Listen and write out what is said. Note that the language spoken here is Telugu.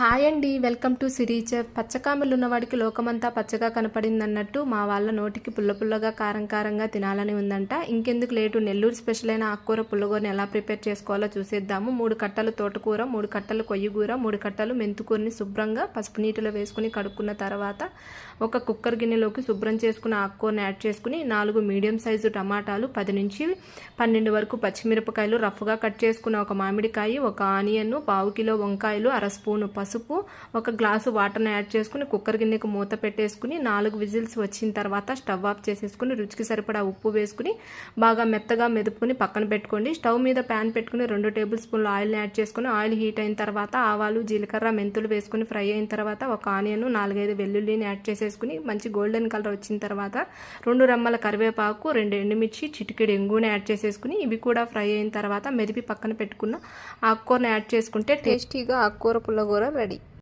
హాయ్ అండి. వెల్కమ్ టు సిరీచర్ పచ్చకామలు ఉన్నవాడికి లోకమంతా పచ్చగా కనపడింది అన్నట్టు మా వాళ్ళ నోటికి పుల్ల పుల్లగా కారం కారంగా తినాలని ఉందంట. ఇంకెందుకు లేటు నెల్లూరు స్పెషల్ అయిన ఆకుకూర పుల్లగూరని ఎలా ప్రిపేర్ చేసుకోవాలో చూసేద్దాము. మూడు కట్టలు తోటకూర మూడు కట్టలు కొయ్యగూర మూడు కట్టలు మెంతుకూరని శుభ్రంగా పసుపు నీటిలో వేసుకుని కడుక్కున్న తర్వాత ఒక కుక్కర్ గిన్నెలోకి శుభ్రం చేసుకున్న ఆకుకూరని యాడ్ చేసుకుని నాలుగు మీడియం సైజు టమాటాలు పది నుంచి పన్నెండు వరకు పచ్చిమిరపకాయలు రఫ్గా కట్ చేసుకున్న ఒక మామిడికాయ ఒక ఆనియన్ పావు కిలో వంకాయలు అర స్పూను పసుపు పసుపు ఒక గ్లాసు వాటర్ని యాడ్ చేసుకుని కుక్కర్ గిన్నెకు మూత పెట్టేసుకుని నాలుగు విజిల్స్ వచ్చిన తర్వాత స్టవ్ ఆఫ్ చేసేసుకుని రుచికి సరిపడా ఉప్పు వేసుకుని బాగా మెత్తగా మెదుపుకుని పక్కన పెట్టుకోండి. స్టవ్ మీద ప్యాన్ పెట్టుకుని రెండు టేబుల్ స్పూన్లు ఆయిల్ని యాడ్ చేసుకుని ఆయిల్ హీట్ అయిన తర్వాత ఆవాలు జీలకర్ర మెంతులు వేసుకుని ఫ్రై అయిన తర్వాత ఒక ఆనియన్ నాలుగైదు వెల్లుల్లిని యాడ్ చేసేసుకుని మంచి గోల్డెన్ కలర్ వచ్చిన తర్వాత రెండు రమ్మల కరివేపాకు రెండు ఎండుమిర్చి చిటికెడు ఎంగుని యాడ్ చేసేసుకుని ఇవి కూడా ఫ్రై అయిన తర్వాత మెదిపి పక్కన పెట్టుకున్న ఆకుకూరని యాడ్ చేసుకుంటే టేస్టీగా ఆకుకూర పుల్లగూర రెడీ